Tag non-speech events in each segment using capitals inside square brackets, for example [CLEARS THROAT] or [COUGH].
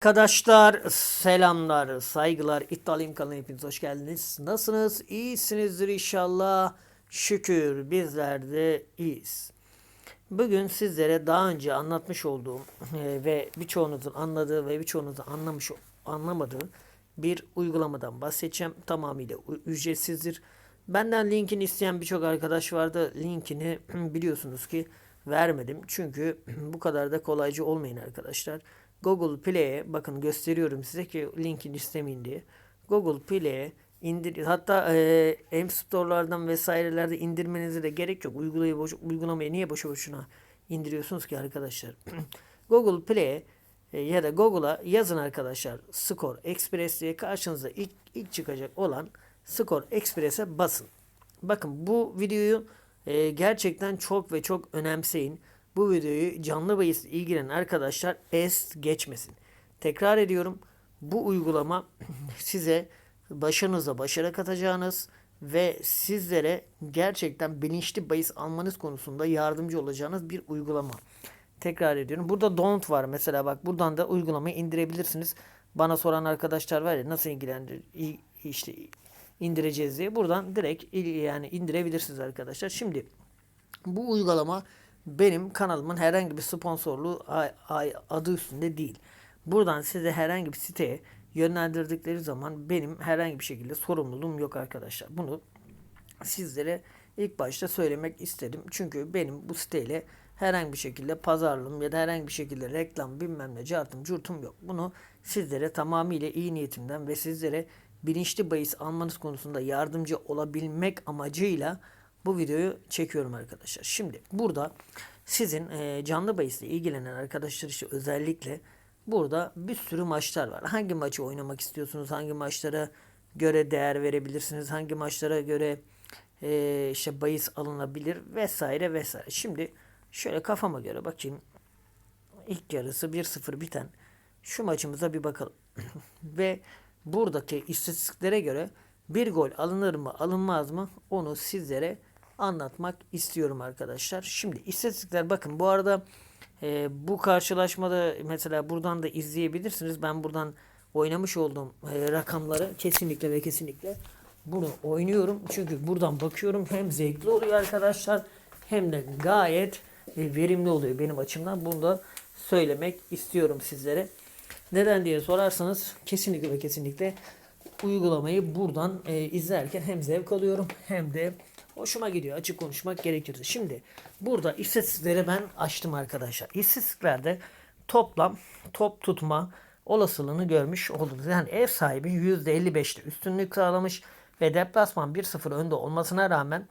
Arkadaşlar selamlar, saygılar. İddialıyım kanalına hepiniz hoş geldiniz. Nasılsınız? İyisinizdir inşallah. Şükür bizler de iyiyiz. Bugün sizlere daha önce anlatmış olduğum e, ve birçoğunuzun anladığı ve birçoğunuzun anlamış anlamadığı bir uygulamadan bahsedeceğim. Tamamıyla ücretsizdir. Benden linkini isteyen birçok arkadaş vardı. Linkini [CLEARS THROAT] biliyorsunuz ki vermedim. Çünkü [CLEARS THROAT] bu kadar da kolaycı olmayın arkadaşlar. Google Play'e bakın gösteriyorum size ki linkini istemeyin diye. Google Play'e indir hatta e, App Store'lardan vesairelerde indirmenize de gerek yok. Uygulayı boş, uygulamayı niye boşu boşuna indiriyorsunuz ki arkadaşlar? [CLEARS THROAT] Google Play'e ya da Google'a yazın arkadaşlar Score Express diye karşınıza ilk, ilk çıkacak olan Score Express'e basın. Bakın bu videoyu e, gerçekten çok ve çok önemseyin. Bu videoyu canlı bahis ilgilenen arkadaşlar es geçmesin. Tekrar ediyorum. Bu uygulama [CLEARS THROAT] size başarınıza başarı katacağınız ve sizlere gerçekten bilinçli bahis almanız konusunda yardımcı olacağınız bir uygulama. Tekrar ediyorum. Burada don't var mesela bak buradan da uygulamayı indirebilirsiniz. Bana soran arkadaşlar var ya nasıl ilgilendir işte indireceğiz diye buradan direkt yani indirebilirsiniz arkadaşlar. Şimdi bu uygulama benim kanalımın herhangi bir sponsorluğu adı üstünde değil. Buradan size herhangi bir siteye yönlendirdikleri zaman benim herhangi bir şekilde sorumluluğum yok arkadaşlar. Bunu sizlere ilk başta söylemek istedim. Çünkü benim bu siteyle herhangi bir şekilde pazarlığım ya da herhangi bir şekilde reklam bilmem ne cartım curtum yok. Bunu sizlere tamamıyla iyi niyetimden ve sizlere bilinçli bahis almanız konusunda yardımcı olabilmek amacıyla bu videoyu çekiyorum arkadaşlar. Şimdi burada sizin e, canlı bahisle ilgilenen arkadaşlar işte özellikle burada bir sürü maçlar var. Hangi maçı oynamak istiyorsunuz? Hangi maçlara göre değer verebilirsiniz? Hangi maçlara göre e, işte bahis alınabilir vesaire vesaire. Şimdi şöyle kafama göre bakayım. İlk yarısı 1-0 biten şu maçımıza bir bakalım. [LAUGHS] Ve buradaki istatistiklere göre bir gol alınır mı alınmaz mı onu sizlere anlatmak istiyorum arkadaşlar. Şimdi istatistikler bakın bu arada e, bu karşılaşmada mesela buradan da izleyebilirsiniz. Ben buradan oynamış olduğum e, rakamları kesinlikle ve kesinlikle bunu oynuyorum. Çünkü buradan bakıyorum hem zevkli oluyor arkadaşlar hem de gayet e, verimli oluyor benim açımdan. Bunu da söylemek istiyorum sizlere. Neden diye sorarsanız kesinlikle ve kesinlikle uygulamayı buradan e, izlerken hem zevk alıyorum hem de hoşuma gidiyor açık konuşmak gerekirse. Şimdi burada istatistikleri ben açtım arkadaşlar. İstatistiklerde toplam top tutma olasılığını görmüş oldunuz. Yani ev sahibi %55'te üstünlük sağlamış ve deplasman 1-0 önde olmasına rağmen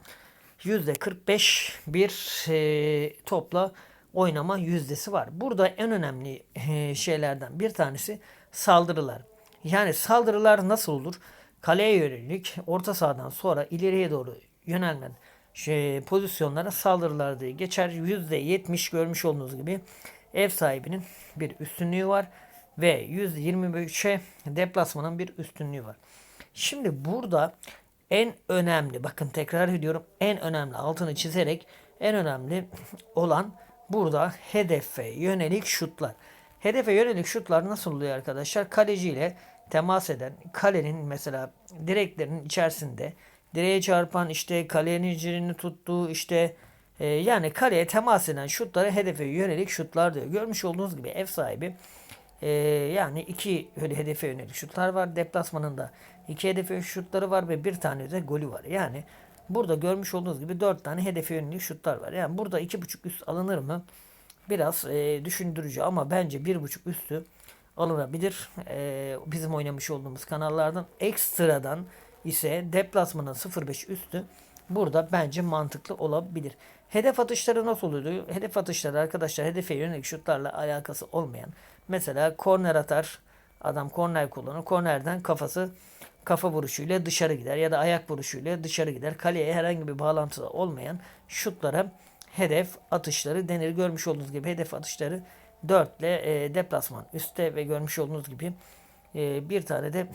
%45 bir e, topla oynama yüzdesi var. Burada en önemli e, şeylerden bir tanesi saldırılar. Yani saldırılar nasıl olur? Kaleye yönelik orta sahadan sonra ileriye doğru yönelmen şey, pozisyonlara saldırılar diye geçer. %70 görmüş olduğunuz gibi ev sahibinin bir üstünlüğü var ve %25'e deplasmanın bir üstünlüğü var. Şimdi burada en önemli bakın tekrar ediyorum en önemli altını çizerek en önemli olan burada hedefe yönelik şutlar. Hedefe yönelik şutlar nasıl oluyor arkadaşlar? Kaleciyle temas eden kalenin mesela direklerinin içerisinde direğe çarpan işte kalenin cirini tuttuğu işte e, yani kaleye temas eden şutlara hedefe yönelik şutlar diyor. Görmüş olduğunuz gibi ev sahibi ee, yani iki öyle hedefe yönelik şutlar var. Deplasmanında iki hedefe şutları var ve bir tane de golü var. Yani burada görmüş olduğunuz gibi dört tane hedefe yönelik şutlar var. Yani burada iki buçuk üst alınır mı? Biraz e, düşündürücü ama bence bir buçuk üstü alınabilir. E, bizim oynamış olduğumuz kanallardan ekstradan ise deplasmanın 0.5 üstü burada bence mantıklı olabilir. Hedef atışları nasıl oluyor? Hedef atışları arkadaşlar hedefe yönelik şutlarla alakası olmayan. Mesela korner atar. Adam korner kullanır. Kornerden kafası kafa vuruşuyla dışarı gider ya da ayak vuruşuyla dışarı gider. Kaleye herhangi bir bağlantısı olmayan şutlara hedef atışları denir. Görmüş olduğunuz gibi hedef atışları 4 ile e, deplasman üstte ve görmüş olduğunuz gibi e, bir tane de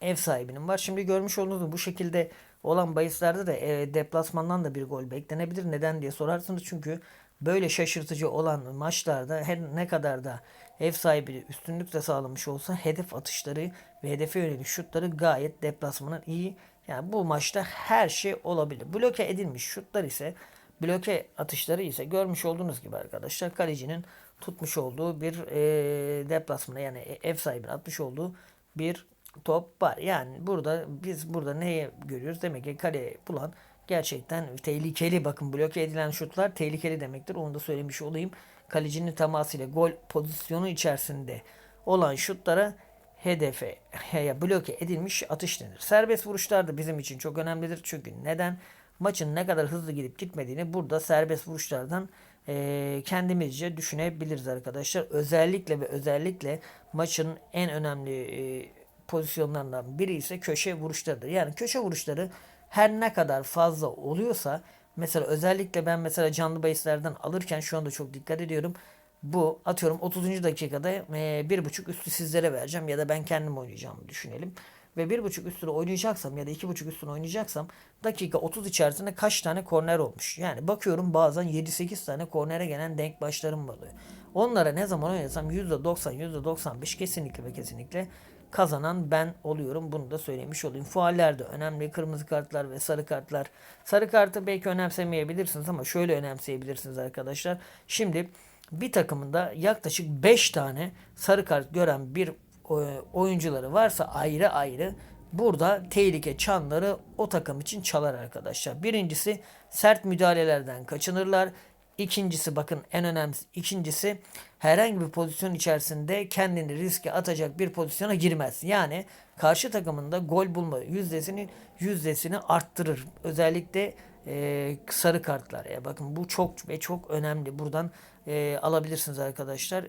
ev sahibinin var. Şimdi görmüş olduğunuz gibi bu şekilde olan bahislerde de e, deplasmandan da bir gol beklenebilir. Neden diye sorarsınız. Çünkü böyle şaşırtıcı olan maçlarda her ne kadar da ev sahibi üstünlük de sağlamış olsa hedef atışları ve hedefe yönelik şutları gayet deplasmanın iyi. Yani bu maçta her şey olabilir. Bloke edilmiş şutlar ise bloke atışları ise görmüş olduğunuz gibi arkadaşlar kalecinin tutmuş olduğu bir e, deplasmana yani e- ev sahibinin atmış olduğu bir top var. Yani burada biz burada neye görüyoruz? Demek ki kaleye bulan gerçekten tehlikeli bakın bloke edilen şutlar tehlikeli demektir. Onu da söylemiş olayım. Kalecinin temasıyla gol pozisyonu içerisinde olan şutlara hedefe ya bloke edilmiş atış denir. Serbest vuruşlar da bizim için çok önemlidir. Çünkü neden? Maçın ne kadar hızlı gidip gitmediğini burada serbest vuruşlardan e, kendimizce düşünebiliriz arkadaşlar. Özellikle ve özellikle maçın en önemli e, pozisyonlarından biri ise köşe vuruşlarıdır. Yani köşe vuruşları her ne kadar fazla oluyorsa mesela özellikle ben mesela canlı bahislerden alırken şu anda çok dikkat ediyorum. Bu atıyorum 30. dakikada e, bir buçuk üstü sizlere vereceğim ya da ben kendim oynayacağımı düşünelim. Ve bir buçuk üstüne oynayacaksam ya da iki buçuk üstüne oynayacaksam dakika 30 içerisinde kaç tane korner olmuş. Yani bakıyorum bazen 7-8 tane kornere gelen denk başlarım oluyor. Onlara ne zaman oynasam %90 %95 kesinlikle ve kesinlikle kazanan ben oluyorum. Bunu da söylemiş olayım. Fualler de önemli. Kırmızı kartlar ve sarı kartlar. Sarı kartı belki önemsemeyebilirsiniz ama şöyle önemseyebilirsiniz arkadaşlar. Şimdi bir takımında yaklaşık 5 tane sarı kart gören bir oyuncuları varsa ayrı ayrı burada tehlike çanları o takım için çalar arkadaşlar. Birincisi sert müdahalelerden kaçınırlar. İkincisi bakın en önemlisi ikincisi herhangi bir pozisyon içerisinde kendini riske atacak bir pozisyona girmez. Yani karşı takımında gol bulma yüzdesini yüzdesini arttırır. Özellikle e, sarı kartlar. Ya bakın bu çok ve çok önemli. Buradan e, alabilirsiniz arkadaşlar.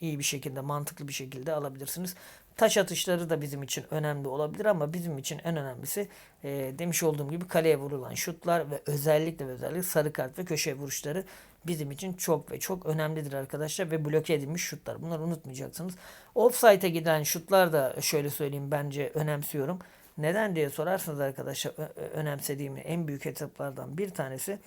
İyi bir şekilde, mantıklı bir şekilde alabilirsiniz. Taş atışları da bizim için önemli olabilir ama bizim için en önemlisi e, demiş olduğum gibi kaleye vurulan şutlar ve özellikle ve özellikle sarı kart ve köşe vuruşları bizim için çok ve çok önemlidir arkadaşlar ve bloke edilmiş şutlar. Bunları unutmayacaksınız. Offside'e giden şutlar da şöyle söyleyeyim bence önemsiyorum. Neden diye sorarsanız arkadaşlar önemsediğim en büyük etaplardan bir tanesi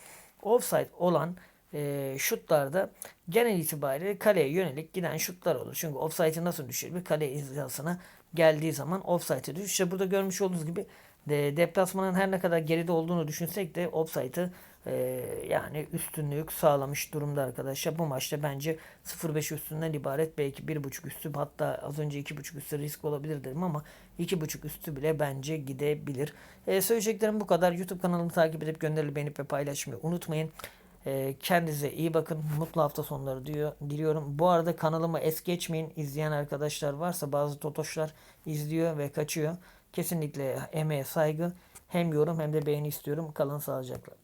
offside olan e, şutlarda genel itibariyle kaleye yönelik giden şutlar olur. Çünkü offside'i nasıl düşürür? Bir kale hizasına geldiği zaman offside'e düşür. İşte burada görmüş olduğunuz gibi de, deplasmanın her ne kadar geride olduğunu düşünsek de offside'ı e, yani üstünlük sağlamış durumda arkadaşlar. Bu maçta bence 0-5 üstünden ibaret belki 1.5 üstü hatta az önce 2.5 üstü risk olabilir dedim ama 2.5 üstü bile bence gidebilir. E, söyleyeceklerim bu kadar. YouTube kanalımı takip edip gönderili beğenip ve paylaşmayı unutmayın. E, kendinize iyi bakın. Mutlu hafta sonları diyor, diliyorum. Bu arada kanalımı es geçmeyin. İzleyen arkadaşlar varsa bazı totoşlar izliyor ve kaçıyor. Kesinlikle emeğe saygı. Hem yorum hem de beğeni istiyorum. Kalın sağlıcakla.